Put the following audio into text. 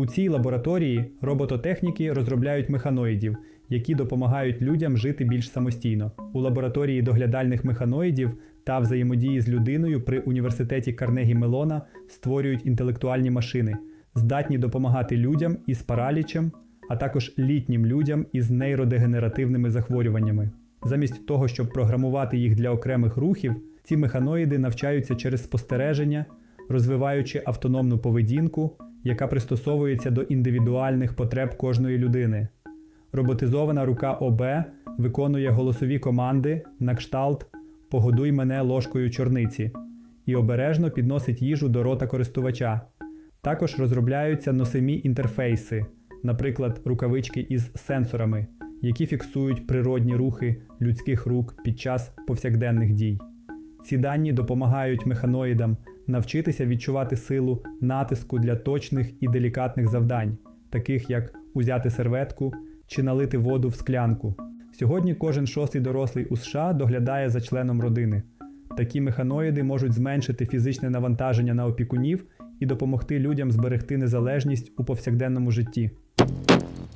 У цій лабораторії робототехніки розробляють механоїдів, які допомагають людям жити більш самостійно. У лабораторії доглядальних механоїдів та взаємодії з людиною при університеті Карнегі Мелона створюють інтелектуальні машини, здатні допомагати людям із паралічем, а також літнім людям із нейродегенеративними захворюваннями. Замість того, щоб програмувати їх для окремих рухів, ці механоїди навчаються через спостереження, розвиваючи автономну поведінку, яка пристосовується до індивідуальних потреб кожної людини. Роботизована рука ОБ виконує голосові команди на кшталт Погодуй мене ложкою чорниці і обережно підносить їжу до рота користувача. Також розробляються носимі інтерфейси, наприклад, рукавички із сенсорами, які фіксують природні рухи людських рук під час повсякденних дій. Ці дані допомагають механоїдам навчитися відчувати силу натиску для точних і делікатних завдань, таких як узяти серветку чи налити воду в склянку. Сьогодні кожен шостий дорослий у США доглядає за членом родини. Такі механоїди можуть зменшити фізичне навантаження на опікунів і допомогти людям зберегти незалежність у повсякденному житті.